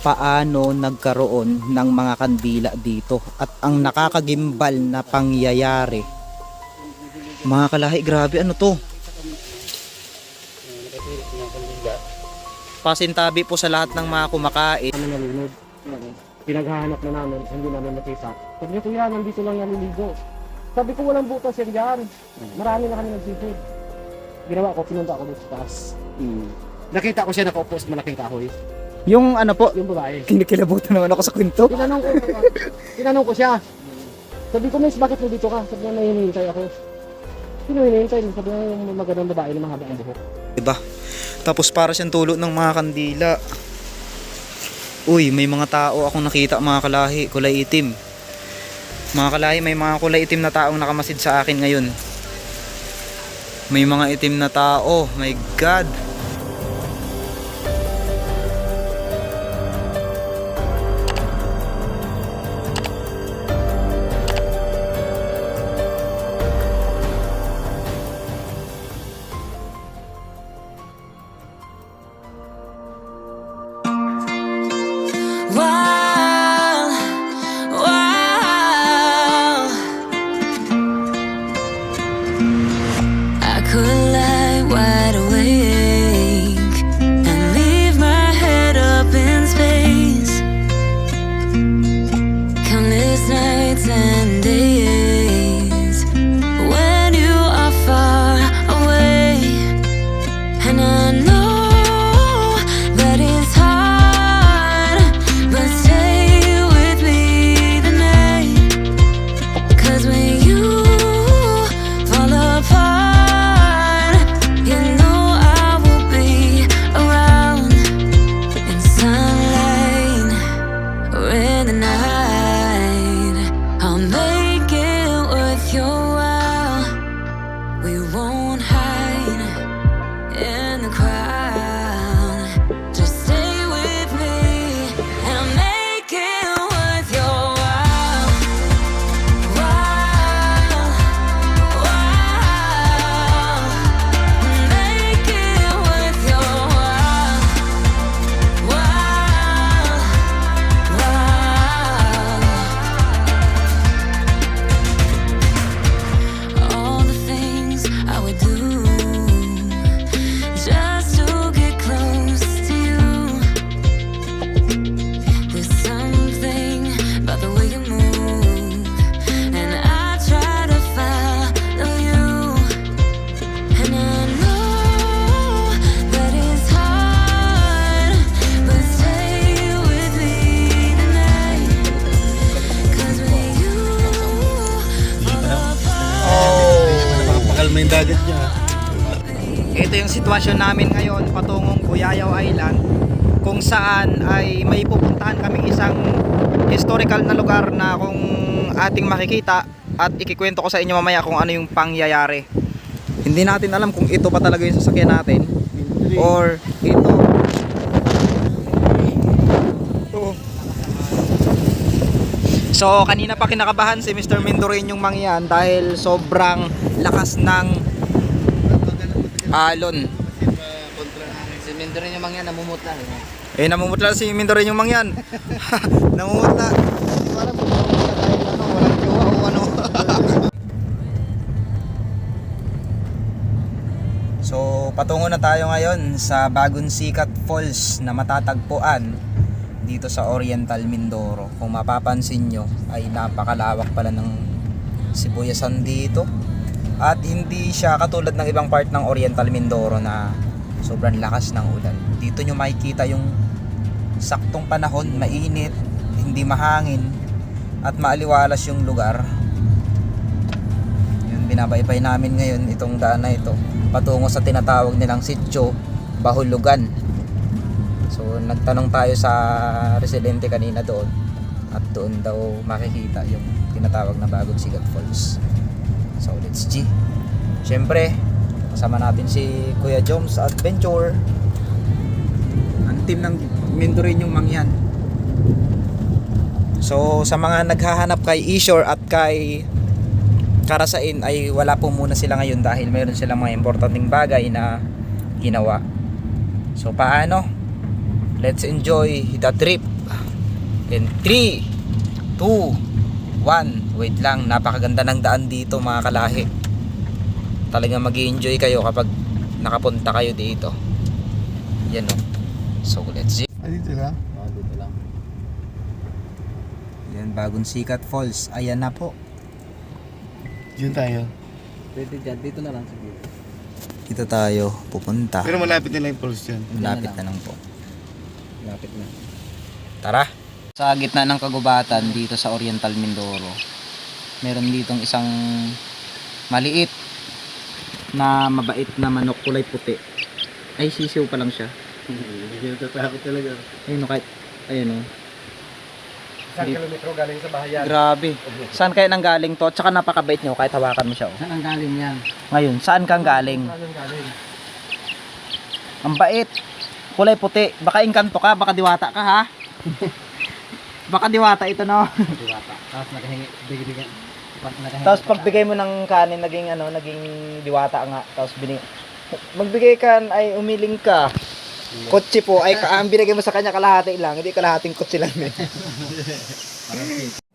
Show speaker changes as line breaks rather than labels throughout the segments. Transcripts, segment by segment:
paano nagkaroon ng mga kandila dito at ang nakakagimbal na pangyayari. Mga kalahi, grabe ano to? Pasintabi po sa lahat ng mga kumakain.
Kami nalunod. Pinaghahanap na namin, hindi namin nakita. Sabi niya, kuya, nandito lang yan niligo. Sabi ko, walang butas yan dyan. Marami na kami nagsisid. Ginawa ko, pinunta ako dito sa taas. Nakita ko siya nakaupo sa malaking kahoy.
Yung ano po,
Yung babae.
kinikilabutan naman ako sa kwento.
Tinanong ko, tinanong ko siya. Sabi ko, miss, bakit nandito ka? Sabi niya, may hinihintay ako. Sino hinihintay? Sabi niya, yung magandang babae na mahaba ang buhok.
Diba? Tapos para siyang tulo ng mga kandila. Uy, may mga tao akong nakita mga kalahi, kulay itim. Mga kalahi, may mga kulay itim na taong nakamasid sa akin ngayon. May mga itim na tao, my God. Makikita at ikikwento ko sa inyo mamaya kung ano yung pangyayari. Hindi natin alam kung ito pa talaga yung sasakyan natin or ito. So kanina pa kinakabahan si Mr. Mendorin yung mangyan dahil sobrang lakas ng alon.
Si Mendorin yung mga namumutla.
Eh, namumutla si Mindorin yung mangyan. namumutla. Hindi patungo na tayo ngayon sa Bagong Sikat Falls na matatagpuan dito sa Oriental Mindoro. Kung mapapansin nyo, ay napakalawak pala ng sibuyasan dito. At hindi siya katulad ng ibang part ng Oriental Mindoro na sobrang lakas ng ulan. Dito nyo makikita yung saktong panahon, mainit, hindi mahangin, at maaliwalas yung lugar. Binabaybay namin ngayon itong daan na ito patungo sa tinatawag nilang sitio Bahulugan. So nagtanong tayo sa residente kanina doon at doon daw makikita yung tinatawag na Bagong Sigat Falls. So let's G. Siyempre, kasama natin si Kuya Joms Adventure. Ang team ng Mentorin yung mangyan. So sa mga naghahanap kay Ishore at kay Karasain ay wala po muna sila ngayon dahil mayroon silang mga importanteng bagay na ginawa. So paano? let's enjoy the trip. In 3, 2, 1. Wait lang, napakaganda ng daan dito mga kalahi. Talagang mag enjoy kayo kapag nakapunta kayo dito. Yan o. So let's see.
Ah, dito lang?
Oo, dito lang.
Yan, bagong sikat falls. Ayan na po.
Diyan tayo.
Pwede dyan, dito na lang siguro.
Dito tayo pupunta.
Pero malapit na lang yung falls dyan.
Malapit na lang po.
Lapit na.
Tara. Sa gitna ng kagubatan dito sa Oriental Mindoro, meron ditong isang maliit na mabait na manok kulay puti. Ay, sisiw pa lang siya.
Hindi natatakot talaga.
Ayun o, kahit, ayun o.
Isang kilometro galing sa bahayan.
Grabe. Saan kaya nang galing to? At saka napakabait nyo kahit hawakan mo siya. Oh.
Saan ang galing yan?
Ngayon, saan kang galing?
Saan galing?
Ang bait. Kulay puti. Baka engkanto ka, baka diwata ka ha. baka diwata ito no.
Diwata. Tapos nakahingi, bigyan.
Tapos pagbigay mo ng kanin, naging ano, naging diwata nga. Tapos binig Magbigay ka ay umiling ka. Kotse po ay ang binigay mo sa kanya kalahati lang, hindi kalahating kotse lang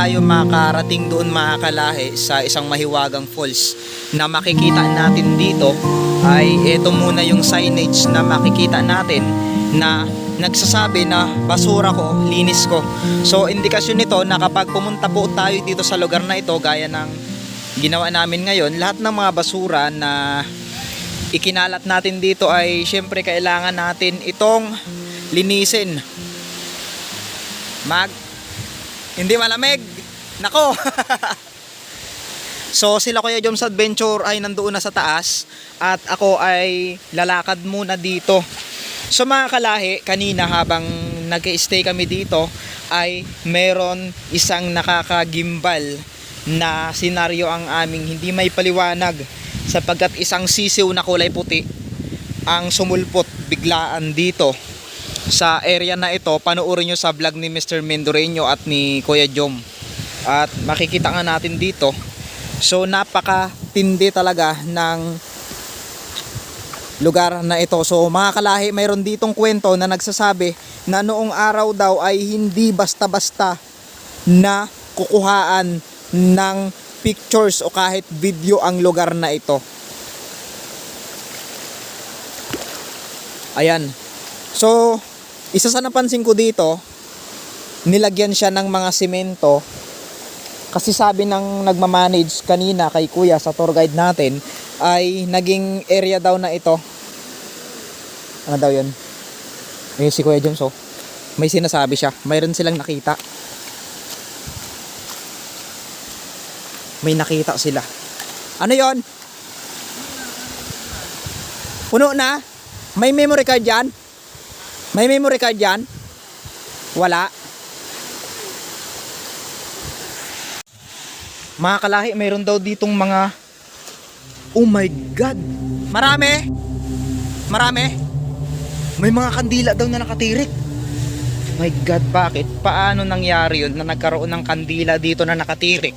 tayo makarating doon mga kalahi sa isang mahiwagang falls na makikita natin dito ay ito muna yung signage na makikita natin na nagsasabi na basura ko, linis ko. So indikasyon nito na kapag pumunta po tayo dito sa lugar na ito gaya ng ginawa namin ngayon, lahat ng mga basura na ikinalat natin dito ay syempre kailangan natin itong linisin. Mag hindi malamig. Nako. so sila Kuya Joms Adventure ay nandoon na sa taas at ako ay lalakad muna dito. So mga kalahi, kanina habang nag-stay kami dito ay meron isang nakakagimbal na senaryo ang aming hindi may paliwanag sapagkat isang sisiw na kulay puti ang sumulpot biglaan dito sa area na ito, panoorin nyo sa vlog ni Mr. Mendoreño at ni Kuya Jom. At makikita nga natin dito. So napaka tindi talaga ng lugar na ito. So mga kalahi, mayroon ditong kwento na nagsasabi na noong araw daw ay hindi basta-basta na kukuhaan ng pictures o kahit video ang lugar na ito. Ayan. So, isa sa napansin ko dito, nilagyan siya ng mga simento. Kasi sabi ng nagmamanage kanina kay kuya sa tour guide natin, ay naging area daw na ito. Ano daw yun? Ayun si Kuya Jones oh. May sinasabi siya. Mayroon silang nakita. May nakita sila. Ano yon? Puno na? May memory card dyan? May memory card dyan? Wala. Mga kalahi, mayroon daw ditong mga Oh my God! Marami! Marami! May mga kandila daw na nakatirik. My God, bakit? Paano nangyari yun na nagkaroon ng kandila dito na nakatirik?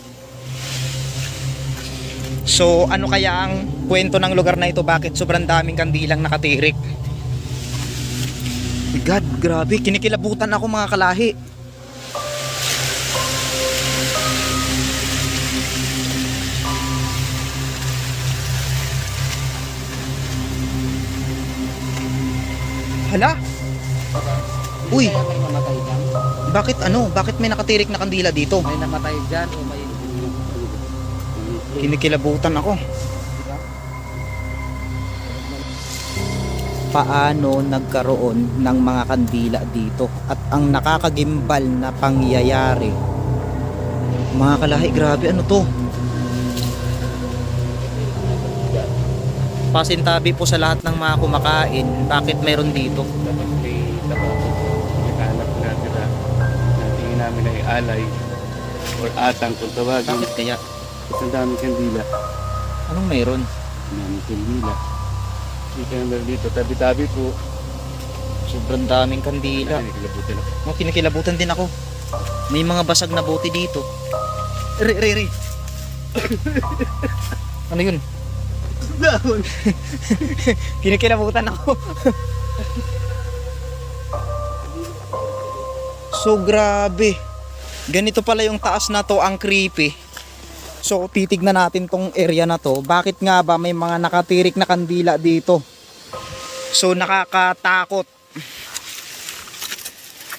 So, ano kaya ang kwento ng lugar na ito? Bakit sobrang daming kandilang nakatirik? Grabe. Kinikilabutan ako mga kalahi. hala. Uy, bakit ano? Bakit may nakatirik na kandila dito?
May namatay dyan o may...
Kinikilabutan ako. Paano nagkaroon ng mga kandila dito? At ang nakakagimbal na pangyayari. Mga kalahi, grabe ano to? Pasintabi po sa lahat ng mga kumakain. Bakit meron dito?
May natin na natingin namin ay alay or atang kung tawagin.
Bakit kaya?
Isang daming kandila.
Anong meron?
Ang daming kandila. Hindi ka naman dito. Tabi-tabi po.
Sobrang daming kandila.
Ay, naglabutan ako.
Oh, kinikilabutan din ako. May mga basag na bote dito. Re, re, re. ano yun?
Dahon!
Kinikilabutan ako. so grabe. Ganito pala yung taas na to, ang creepy. So titignan natin tong area na to. Bakit nga ba may mga nakatirik na kandila dito? So nakakatakot.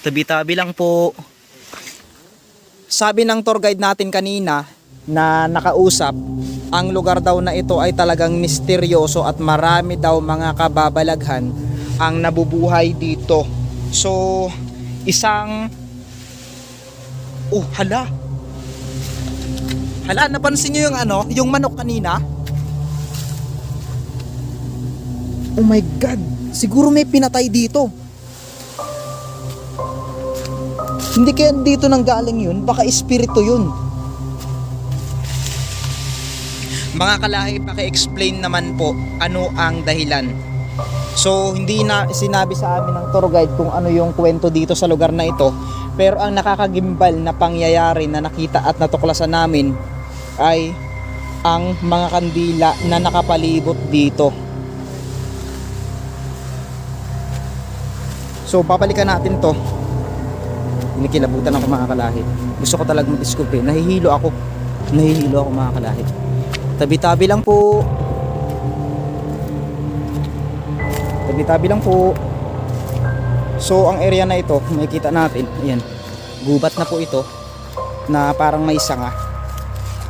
Tabi-tabi lang po. Sabi ng tour guide natin kanina na nakausap, ang lugar daw na ito ay talagang misteryoso at marami daw mga kababalaghan ang nabubuhay dito. So, isang Oh, hala. Hala, napansin niyo yung ano, yung manok kanina? Oh my god, siguro may pinatay dito. Hindi kaya dito nang galing yun, baka espiritu yun. Mga kalahi, paki-explain naman po ano ang dahilan. So, hindi na sinabi sa amin ng tour guide kung ano yung kwento dito sa lugar na ito. Pero ang nakakagimbal na pangyayari na nakita at natuklasan namin ay ang mga kandila na nakapalibot dito. So, babalikan natin to. Inikilabutan ako mga kalahi. Gusto ko talaga mag-discover. Nahihilo ako. Nahihilo ako mga kalahi. Tabi-tabi lang po. Tabi-tabi lang po. So ang area na ito, makikita natin, ayan. Gubat na po ito na parang may sanga.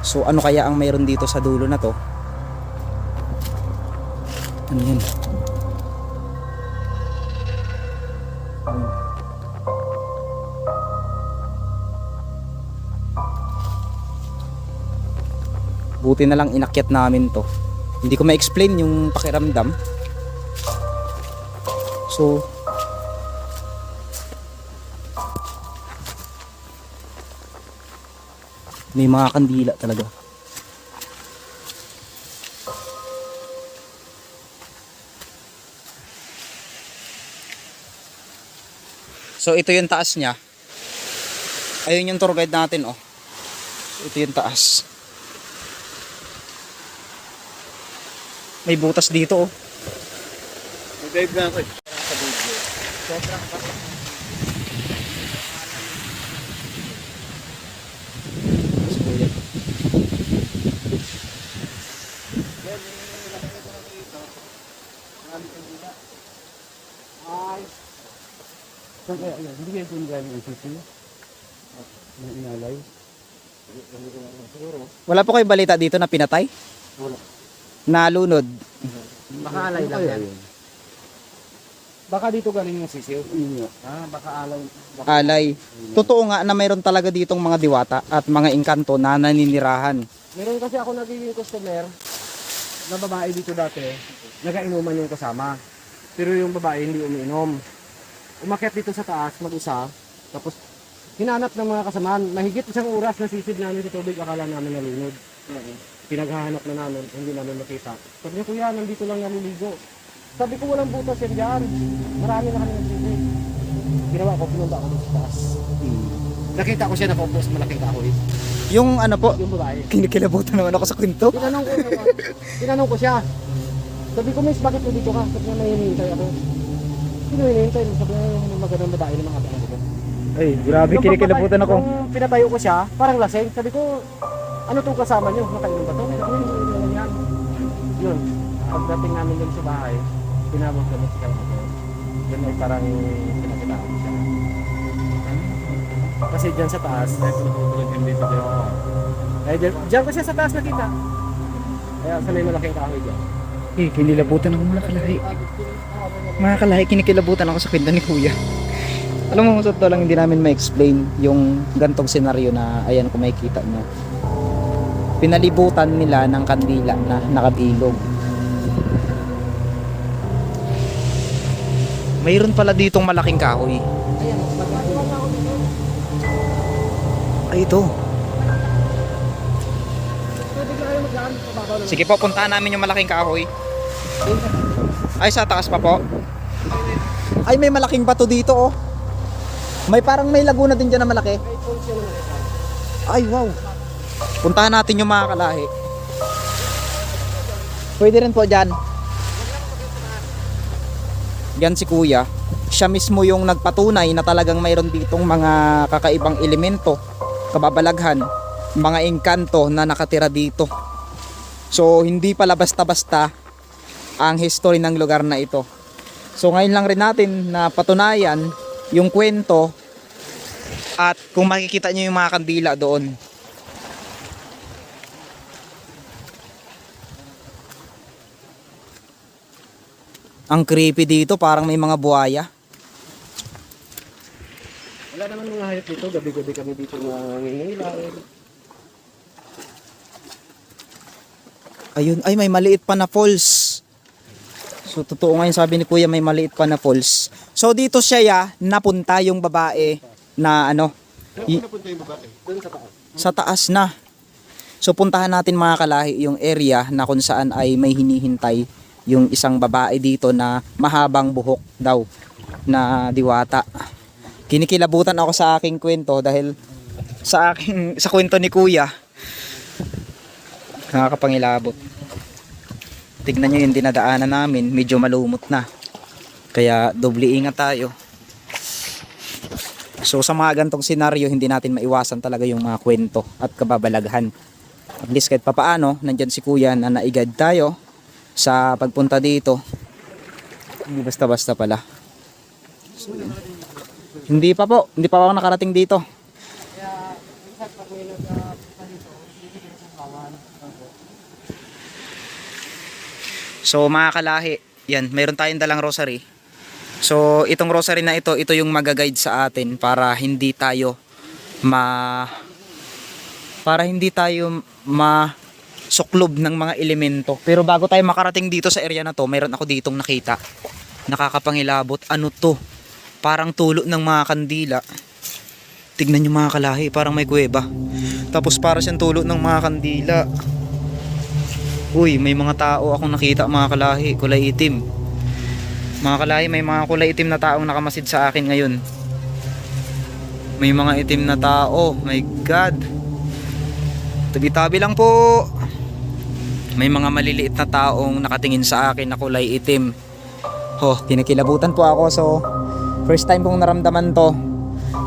So ano kaya ang mayroon dito sa dulo na to? Ano? Ano? Buti na lang inakyat namin to. Hindi ko ma-explain yung pakiramdam. So, may mga kandila talaga. So ito yung taas niya. Ayun yung tour guide natin oh. Ito yung taas. May butas dito oh.
Mag-dive na ako eh.
Saan kaya yan? Hindi kaya kung galing ang sisi? Ng inalay?
Wala po kayo balita dito na pinatay?
Wala.
Nalunod.
Baka alay lang yan.
Baka dito galing yung sisiw. Ah, baka alay. Baka
Alay. Totoo nga na mayroon talaga ditong mga diwata at mga engkanto na naninirahan.
Meron kasi ako nagiging customer na babae dito dati, nagainuman yung kasama. Pero yung babae hindi umiinom. Umakyat dito sa taas, mag-isa, tapos hinanap ng mga kasamaan. Mahigit isang oras na sisid namin sa tubig, akala namin nalunod. Pinaghahanap na namin, hindi namin makita. Sabi niya, kuya, nandito lang naliligo. Sabi ko, walang butas yan dyan. Marami na kami nagsisid. Ginawa ko, pinunta ako sa taas. Nakita ko siya nakaupo sa malaking kahoy.
Yung ano po,
Yung babae.
kinikilabutan naman ako sa kwento.
Tinanong ko, tinanong ko siya. Sabi ko, miss, bakit nandito ka? Sabi niya, may hinihintay ako. Sino hinihintay? Sabi niya, yung magandang babae na mga abang ko.
Ay, grabe,
Nung
kinikilabutan ako.
Nung pinatayo ko siya, parang laseng. Sabi ko, ano tong kasama niyo? Nakainom ba to? Sabi ko, hindi naman yan. Yun, pagdating namin dun sa bahay, tinawag kami si Kalmato. Yun ay parang pinakitaan ko siya. Kasi dyan sa taas,
Ay, tulog yung dito dyan.
eh, dyan, dyan ko siya sa taas nakita. Kaya sa may malaking kahoy dyan.
Eh, kinilabutan ako mga kalahi. Mga kalahi, kinikilabutan ako sa kwento ni Kuya. Alam mo, sa to lang hindi namin ma-explain yung gantong senaryo na ayan kung makikita nyo. Pinalibutan nila ng kandila na nakabilog. Mayroon pala ditong malaking kahoy. Ay, ito. Sige po, puntahan namin yung malaking kahoy. Ay, sa taas pa po. Ay, may malaking bato dito, oh. May parang may laguna din dyan na malaki. Ay, wow. Puntahan natin yung mga kalahi. Pwede rin po dyan. Yan si kuya. Siya mismo yung nagpatunay na talagang mayroon ditong mga kakaibang elemento, kababalaghan, mga engkanto na nakatira dito. So, hindi pala basta-basta ang history ng lugar na ito. So, ngayon lang rin natin na patunayan yung kwento at kung makikita nyo yung mga kandila doon. Ang creepy dito, parang may mga buhaya.
Wala naman mga hayop dito. Gabi-gabi kami dito nangingilaw.
Ayun, ay may maliit pa na falls. So totoo nga yung sabi ni Kuya may maliit pa na falls. So dito siya ya, napunta yung babae na ano, y-
Doon sa taas.
sa taas na. So puntahan natin mga kalahi yung area na kung saan ay may hinihintay yung isang babae dito na mahabang buhok daw na diwata. Kinikilabutan ako sa aking kwento dahil sa aking sa kwento ni Kuya nakakapangilabot. Tignan nyo yung dinadaanan namin, medyo malumot na. Kaya doble ingat tayo. So sa mga gantong senaryo, hindi natin maiwasan talaga yung mga kwento at kababalaghan. At least kahit papaano, nandyan si kuya na naigad tayo sa pagpunta dito. Hindi basta-basta pala. So, hindi pa po, hindi pa ako nakarating dito. So mga kalahi, yan, mayroon tayong dalang rosary. So itong rosary na ito, ito yung magaguide sa atin para hindi tayo ma para hindi tayo ma suklob ng mga elemento. Pero bago tayo makarating dito sa area na to, mayroon ako ditong nakita. Nakakapangilabot. Ano to? Parang tulo ng mga kandila. Tignan nyo mga kalahi, parang may kuweba. Tapos para siyang tulo ng mga kandila. Uy, may mga tao akong nakita mga kalahi, kulay itim. Mga kalahi, may mga kulay itim na taong nakamasid sa akin ngayon. May mga itim na tao, my God. Tabi-tabi lang po. May mga maliliit na taong nakatingin sa akin na kulay itim. Oh, kinikilabutan po ako so first time kong naramdaman to.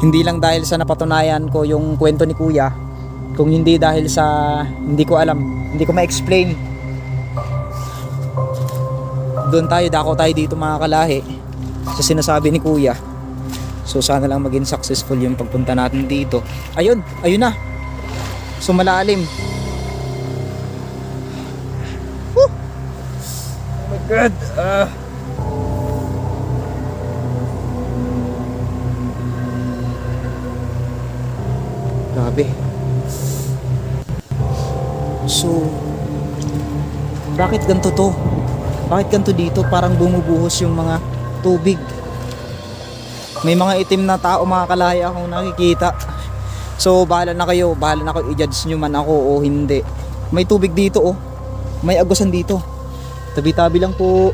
Hindi lang dahil sa napatunayan ko yung kwento ni Kuya, kung hindi dahil sa hindi ko alam, hindi ko ma-explain doon tayo, dako tayo dito mga kalahi sa sinasabi ni kuya. So sana lang maging successful yung pagpunta natin dito. Ayun, ayun na. So malalim. Woo! oh my god ah. Grabe. So bakit ganito to bakit ganito dito? Parang bumubuhos yung mga tubig. May mga itim na tao mga kalahi akong nakikita. So bahala na kayo. Bahala na kayo. I-judge nyo man ako o hindi. May tubig dito oh. May agusan dito. Tabi tabi lang po.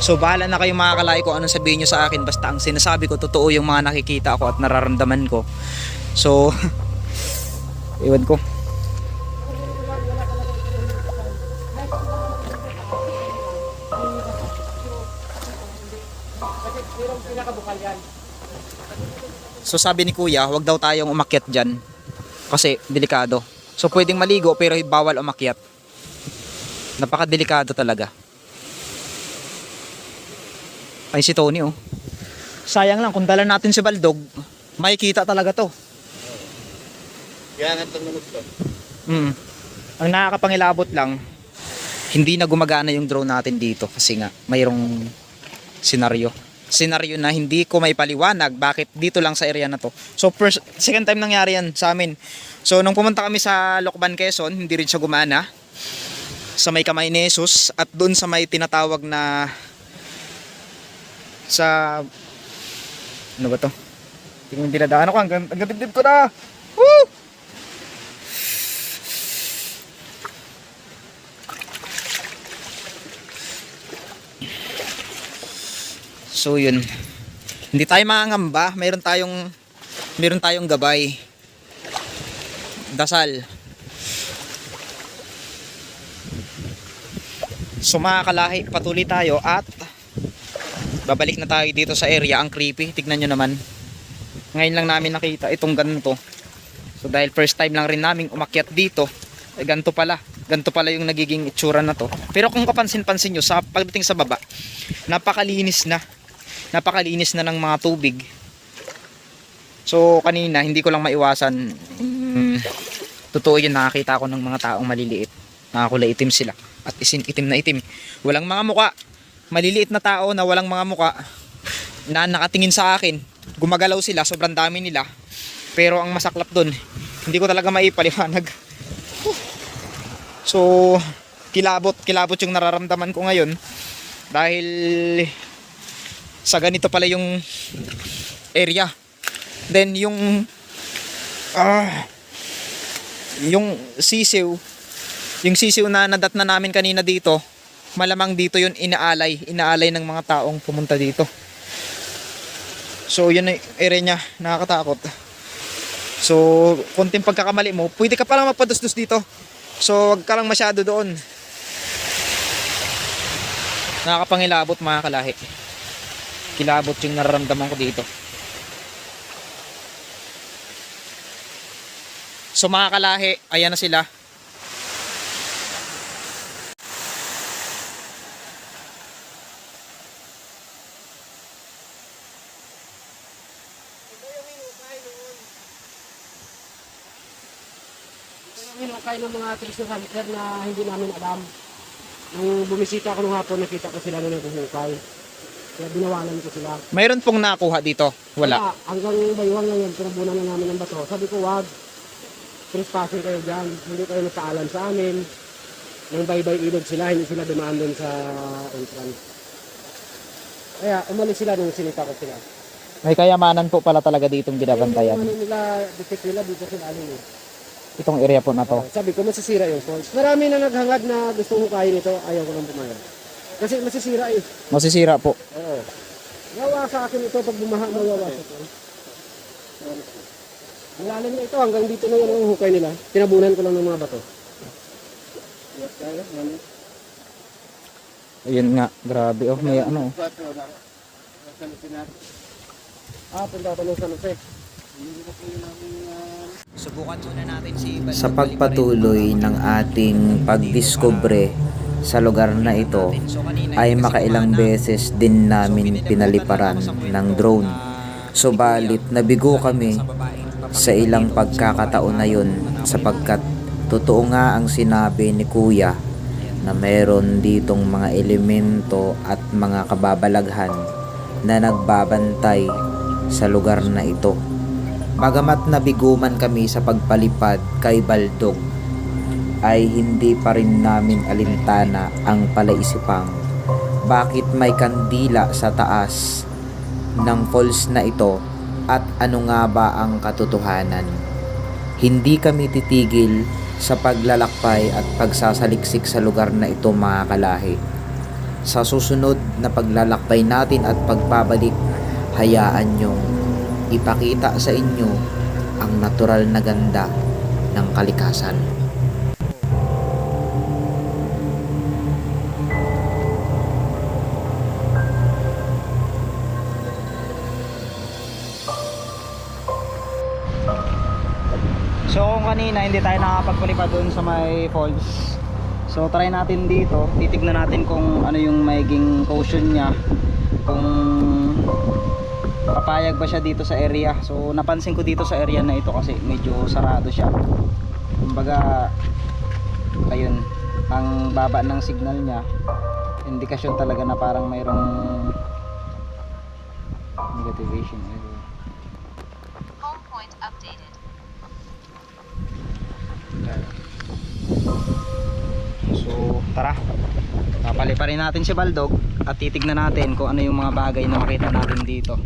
So bahala na kayo mga kalahi kung anong sabihin nyo sa akin. Basta ang sinasabi ko totoo yung mga nakikita ko at nararamdaman ko. So iwan ko So sabi ni kuya, wag daw tayong umakyat dyan. Kasi delikado. So pwedeng maligo pero bawal umakyat. Napakadelikado talaga. Ay si Tony oh. Sayang lang kung dala natin si Baldog, makikita talaga to.
Kaya nga tumunog to.
Mm. Ang nakakapangilabot lang, hindi na gumagana yung drone natin dito kasi nga mayroong senaryo. Senaryo na hindi ko may paliwanag bakit dito lang sa area na to. So first, second time nangyari yan sa amin. So nung pumunta kami sa Lokban, Quezon, hindi rin siya gumana sa may kamay ni Jesus at doon sa may tinatawag na sa ano ba to? Tingnan dinadaan ako hanggang hanggang dibdib ko na. Woo! So yun. Hindi tayo mangangamba, mayroon tayong mayroon tayong gabay. Dasal. So mga kalahi, patuloy tayo at babalik na tayo dito sa area. Ang creepy, tignan nyo naman. Ngayon lang namin nakita itong ganito. So dahil first time lang rin namin umakyat dito, eh, ganito pala. Ganito pala yung nagiging itsura na to. Pero kung kapansin-pansin nyo, sa pagdating sa baba, napakalinis na napakalinis na ng mga tubig. So kanina hindi ko lang maiwasan. Mm, totoo yun nakakita ako ng mga taong maliliit. Nakakulay itim sila. At isin itim na itim. Walang mga muka. Maliliit na tao na walang mga muka. Na nakatingin sa akin. Gumagalaw sila sobrang dami nila. Pero ang masaklap dun hindi ko talaga maipaliwanag. So kilabot kilabot yung nararamdaman ko ngayon. Dahil sa ganito pala yung area. Then yung ah yung sisiw, yung sisiw na nadat na namin kanina dito, malamang dito yun inaalay, inaalay ng mga taong pumunta dito. So yun ang area niya, nakakatakot. So, konting pagkakamali mo, pwede ka palang magpadustos dito. So, wag ka lang masyado doon. Nakakapangilabot mga kalahi kilabot yung nararamdaman ko dito. So mga kalahi, ayan na sila.
Hinukay ng mga Christian hunter na hindi namin alam. Nung bumisita ako nung hapon, nakita ko sila na naghuhukay. Kaya binawalan ko sila.
Mayroon pong nakuha dito. Wala.
Hanggang baywang ngayon, pinabunan na namin ng bato. Sabi ko, wag. Trespassing kayo dyan. Hindi kayo nagpaalam sa amin. Nang baybay ilog sila, hindi sila dumaan doon sa entrance. Kaya umalis sila nung sinita ko sila.
May kayamanan po pala talaga ditong binabantayan.
Yung ano nila, detect nila dito sila alin eh.
Itong area po na to.
Sabi ko, masisira yung falls. Marami na naghangad na gusto hukayin ito. Ayaw ko nang pumayag. Kasi masisira eh.
Masisira po.
Oo. Yawa sa akin ito pag bumaha mawawa sa ito. Ang lalim na ito hanggang dito na yun ang hukay nila. Tinabunan ko lang ng mga bato.
Ayun nga, grabe oh, may ano. oh.
Ah, punta ako ng San Jose.
Subukan muna natin si
sa pagpatuloy ng ating pagdiskubre sa lugar na ito ay makailang beses din namin pinaliparan ng drone. Subalit nabigo kami sa ilang pagkakataon na yun sapagkat totoo nga ang sinabi ni Kuya na meron ditong mga elemento at mga kababalaghan na nagbabantay sa lugar na ito. Bagamat nabiguman kami sa pagpalipad kay Baldog, ay hindi pa rin namin alintana ang palaisipang bakit may kandila sa taas ng falls na ito at ano nga ba ang katotohanan. Hindi kami titigil sa paglalakbay at pagsasaliksik sa lugar na ito mga kalahi. Sa susunod na paglalakbay natin at pagbabalik, hayaan nyong ipakita sa inyo ang natural na ganda ng kalikasan.
Kanina hindi tayo nakapagpalipad doon sa may falls So try natin dito, titignan natin kung ano yung magiging caution niya Kung papayag ba siya dito sa area. So napansin ko dito sa area na ito kasi medyo sarado siya. Kumbaga ayun, ang baba ng signal niya. Indikasyon talaga na parang mayroong negativation error. So, tara. Papaliparin natin si Baldog at titignan natin kung ano yung mga bagay na makita natin dito.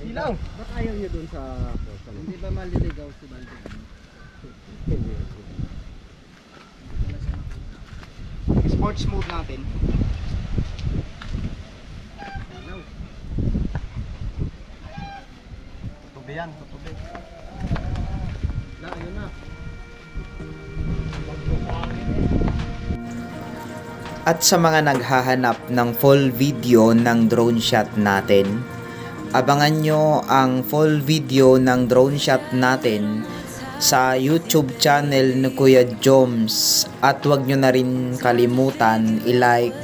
Ilaw! Ba't ayaw niyo dun sa? Hindi ba maliligaw si Baldo? Hindi.
Sports mode natin.
Tutubi yan, tutubi. Na, ayun na.
At sa mga naghahanap ng full video ng drone shot natin, abangan nyo ang full video ng drone shot natin sa YouTube channel ni Kuya Joms at huwag nyo na rin kalimutan i-like,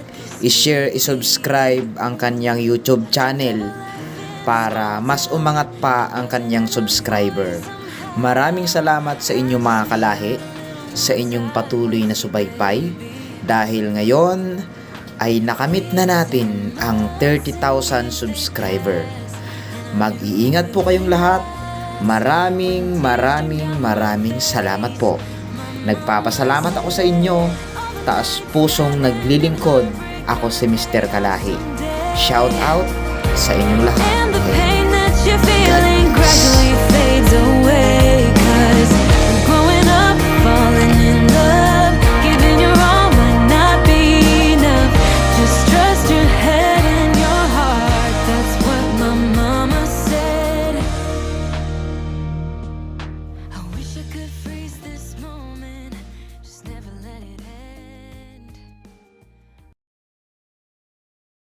i-share, i-subscribe ang kanyang YouTube channel para mas umangat pa ang kanyang subscriber. Maraming salamat sa inyong mga kalahi, sa inyong patuloy na subaybay dahil ngayon ay nakamit na natin ang 30,000 subscriber. Mag-iingat po kayong lahat. Maraming maraming maraming salamat po. Nagpapasalamat ako sa inyo. Taas pusong naglilingkod. Ako si Mr. Kalahi. Shout out sa inyong lahat.
And